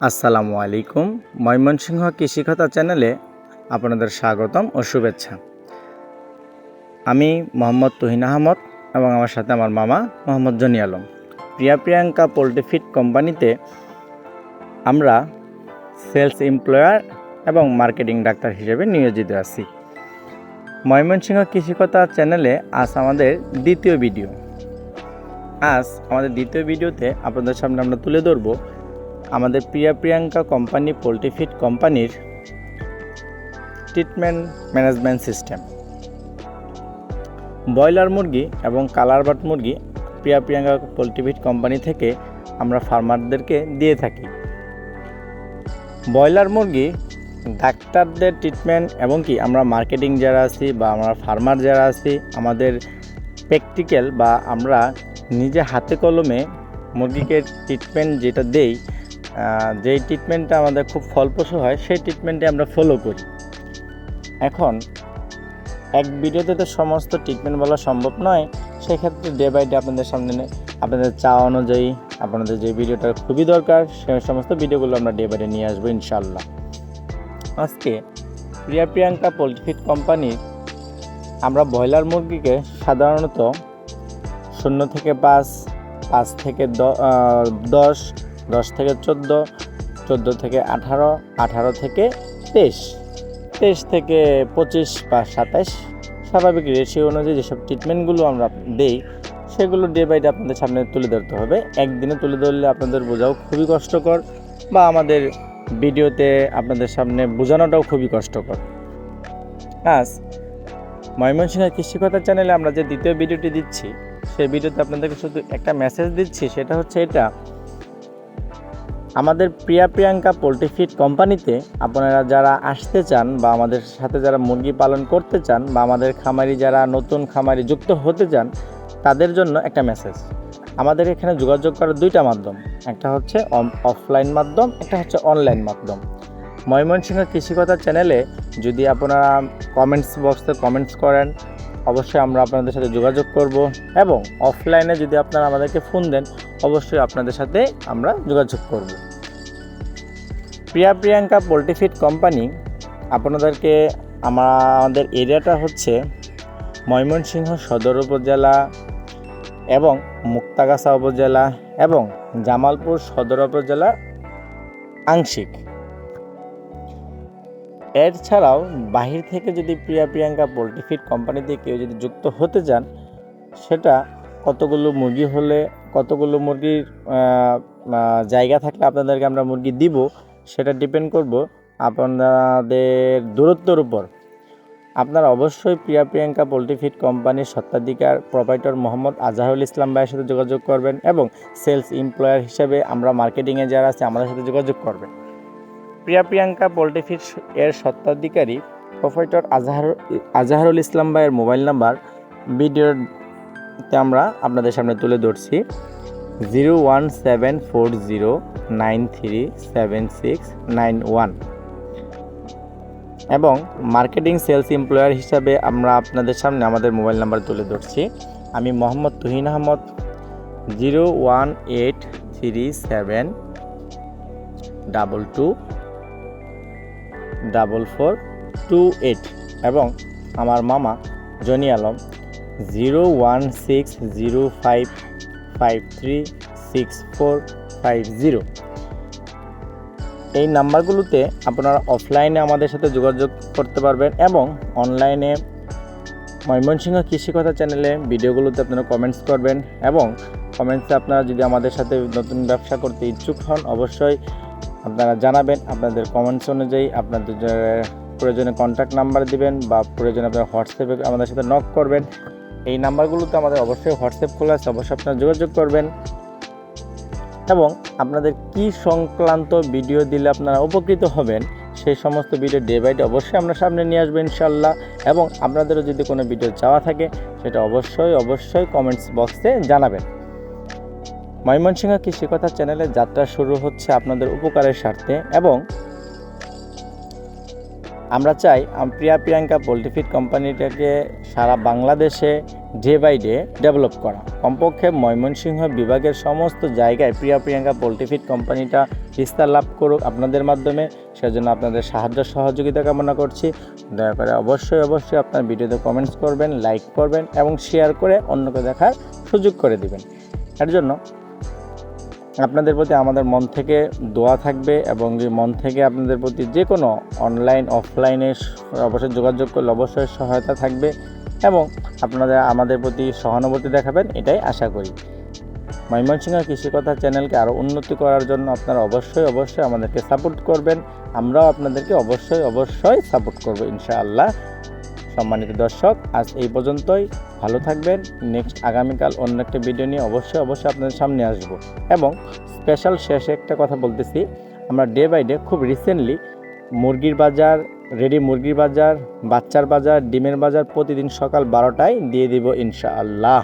আসসালামু আলাইকুম ময়মনসিংহ কৃষিকথা চ্যানেলে আপনাদের স্বাগতম ও শুভেচ্ছা। আমি মোহাম্মদ তুহিন আহমদ এবং আমার সাথে আমার মামা Mohammad Johnny Alam. Priya Priyanka poultry feed কোম্পানিতে আমরা সেলস এমপ্লয়ার এবং মার্কেটিং ডাক্তার হিসেবে নিয়োজিত আছি। ময়মনসিংহ কৃষিকথা চ্যানেলে আজ আমাদের দ্বিতীয় ভিডিও। আজ আমাদের দ্বিতীয় ভিডিওতে আপনাদের সামনে আমরা তুলে ধরবো আমাদের Priya Priyanka company, poultry feed কোম্পানির ট্রিটমেন্ট ম্যানেজমেন্ট সিস্টেম। ব্রয়লার মুরগি এবং কালারবাট মুরগি Priya Priyanka poultry feed company থেকে আমরা ফার্মারদেরকে দিয়ে থাকি। ব্রয়লার মুরগি ডাক্তারদের ট্রিটমেন্ট এবং কি আমরা মার্কেটিং যারা আছি বা আমরা ফার্মার যারা আছি, আমাদের প্র্যাকটিক্যাল বা আমরা নিজে হাতে কলমে মুরগিকে ট্রিটমেন্ট যেটা দেই যেই ট্রিটমেন্টটা আমাদের খুব ফলপ্রসূ হয়, সেই ট্রিটমেন্টে আমরা ফলো করি। এখন, এক ভিডিওতে তো সমস্ত ট্রিটমেন্ট বলা সম্ভব নয়, সেক্ষেত্রে ডে বাই ডে আপনাদের সামনে আপনাদের চাওয়া অনুযায়ী, আপনাদের যে ভিডিওটা খুবই দরকার, সে সমস্ত ভিডিওগুলো আমরা ডে বাই ডে নিয়ে আসব ইনশাল্লাহ আজকে প্রিয়া প্রিয়াঙ্কা পোলট্রি ফিড কোম্পানির আমরা ব্রয়লার মুরগিকে সাধারণত শূন্য থেকে পাঁচ পাঁচ থেকে দশ দশ থেকে চোদ্দ চোদ্দ থেকে আঠারো আঠারো থেকে তেইশ তেইশ থেকে পঁচিশ বা সাতাশ স্বাভাবিক রেশিও অনুযায়ী যেসব ট্রিটমেন্টগুলো আমরা দেই, সেগুলো ডে বাই ডে আপনাদের সামনে তুলে ধরতে হবে। একদিনে তুলে ধরলে আপনাদের বোঝাও খুবই কষ্টকর বা আমাদের ভিডিওতে আপনাদের সামনে বোঝানোটাও খুবই কষ্টকর। আজ ময়মনসিংহ কৃষিকতা চ্যানেলে আমরা যে দ্বিতীয় ভিডিওটি দিচ্ছি সেই ভিডিওতে আপনাদেরকে শুধু একটা মেসেজ দিচ্ছি, সেটা হচ্ছে এটা। আমাদের প্রিয়া প্রিয়াঙ্কা পোলট্রি ফিড কোম্পানিতে আপনারা যারা আসতে চান বা আমাদের সাথে যারা মুরগি পালন করতে চান বা আমাদের খামারি যারা নতুন খামারি যুক্ত হতে চান, তাদের জন্য একটা মেসেজ আমাদের এখানে যোগাযোগ করার দুইটা মাধ্যম। একটা হচ্ছে অফলাইন মাধ্যম, একটা হচ্ছে অনলাইন মাধ্যম। ময়মনসিংহ কৃষিকতা চ্যানেলে যদি আপনারা কমেন্টস বক্সে কমেন্টস করেন, অবশ্যই আমরা আপনাদের সাথে যোগাযোগ করব এবং অফলাইনে যদি আপনারা আমাদেরকে ফোন দেন, অবশ্যই আপনাদের সাথে আমরা যোগাযোগ করব। Priya Priyanka poultry feed company আপনাদেরকে আমাদের এরিয়াটা হচ্ছে ময়মনসিংহ সদর উপজেলা এবং মুক্তাগাছা উপজেলা এবং জামালপুর সদর উপজেলা আংশিক। এর ছাড়াও বাহির থেকে যদি প্রিয়া প্রিয়াঙ্কা পোলট্রি ফিড কোম্পানিতে কেউ যদি যুক্ত হতে চান, সেটা কতগুলো মুরগি হলে, কতগুলো মুরগির জায়গা থাকলে আপনাদেরকে আমরা মুরগি দিব সেটা ডিপেন্ড করব আপনাদের দূরত্বর উপর। আপনারা অবশ্যই প্রিয়া প্রিয়াঙ্কা পোলট্রি ফিড কোম্পানির সত্ত্বাধিকার প্রোপাইটর মোহাম্মদ আজহারুল ইসলাম ভাইয়ের সাথে যোগাযোগ করবেন এবং সেলস এমপ্লয়ার হিসেবে আমরা মার্কেটিংয়ে যারা আছে আমাদের সাথে যোগাযোগ করবেন। প্রিয়া প্রিয়াঙ্কা পোলট্রি ফিড এর সত্ত্বাধিকারী প্রোপাইটর আজহার, আজহারুল ইসলাম ভাইয়ের মোবাইল নাম্বার, ভিডিওতে আমরা আপনাদের সামনে তুলে ধরছি। Zero one seven four zero nine three seven six nine one এবং মার্কেটিং সেলস এমপ্লয়ার হিসাবে আমরা আপনাদের সামনে আমাদের মোবাইল নাম্বার তুলে ধরছি। আমি Mohammad Tuhin Ahmed zero one eight three seven double two double four two eight এবং আমার মামা Jony Alam zero one six zero five five three six four five zero এই নাম্বারগুলোতে আপনারা অফলাইনে আমাদের সাথে যোগাযোগ করতে পারবেন এবং অনলাইনে ময়মনসিংহ কৃষিকথা চ্যানেলে ভিডিওগুলোতে আপনারা কমেন্টস করবেন এবং কমেন্টসে আপনারা যদি আমাদের সাথে নতুন ব্যবসা করতে ইচ্ছুক হন, অবশ্যই আপনারা জানাবেন, আপনাদের কমেন্টস অনুযায়ী আপনাদের প্রয়োজনে কন্ট্যাক্ট নাম্বার দিবেন বা প্রয়োজনে আপনারা হোয়াটসঅ্যাপে আমাদের সাথে নক করবেন। এই নাম্বারগুলোতে আমাদের অবশ্যই হোয়াটসঅ্যাপ খোলা আছে, অবশ্যই আপনারা যোগাযোগ করবেন। এবং আপনাদের কি সংক্রান্ত ভিডিও দিলে আপনারা উপকৃত হবেন সেই সমস্ত ভিডিও ডে বাই ডে অবশ্যই আমরা সামনে নিয়ে আসব ইনশাল্লাহ। এবং আপনাদেরও যদি কোনো ভিডিও চাওয়া থাকে, সেটা অবশ্যই অবশ্যই কমেন্টস বক্সে জানাবেন। ময়মনসিংহ কৃষিকথা চ্যানেলের যাত্রা শুরু হচ্ছে আপনাদের উপকারের স্বার্থে এবং আমরা চাই প্রিয়া প্রিয়াঙ্কা পোলট্রি ফিড কোম্পানিটাকে সারা বাংলাদেশে ডে বাই ডে ডেভেলপ করা। কমপক্ষে ময়মনসিংহ বিভাগের সমস্ত জায়গায় প্রিয়া প্রিয়াঙ্কা পোলট্রিফিট কোম্পানিটা বিস্তার লাভ করুক আপনাদের মাধ্যমে। সেজন্য আপনাদের সাহায্য সহযোগিতা কামনা করছি। দয়া করে অবশ্যই অবশ্যই আপনার ভিডিওতে কমেন্টস করবেন লাইক করবেন এবং শেয়ার করে অন্যকে দেখার সুযোগ করে দিবেন। এর জন্য আপনাদের প্রতি আমাদের মন থেকে দোয়া থাকবে এবং মন থেকে আপনাদের প্রতি যে কোনো অনলাইন অফলাইনে অবশ্যই যোগাযোগ করলে অবশ্যই সহায়তা থাকবে এবং আপনাদের আমাদের প্রতি সহানুভূতি দেখাবেন, এটাই আশা করি। ময়মনসিংহ কৃষিকথা চ্যানেলকে আরও উন্নতি করার জন্য আপনারা অবশ্যই অবশ্যই আমাদেরকে সাপোর্ট করবেন। আমরাও আপনাদেরকে অবশ্যই অবশ্যই সাপোর্ট করব, ইনশাআল্লাহ। সম্মানিত দর্শক, আজ এই পর্যন্তই। ভালো থাকবেন। নেক্সট আগামীকাল অন্য একটা ভিডিও নিয়ে অবশ্যই অবশ্যই আপনাদের সামনে আসব। এবং স্পেশাল শেষে একটা কথা বলতেছি, আমরা ডে বাই ডে খুব রিসেন্টলি মুরগির বাজার রেডি মুরগির বাজার, বাচ্চার বাজার, ডিমের বাজার প্রতিদিন সকাল বারোটায় দিয়ে দিব ইনশাআল্লাহ।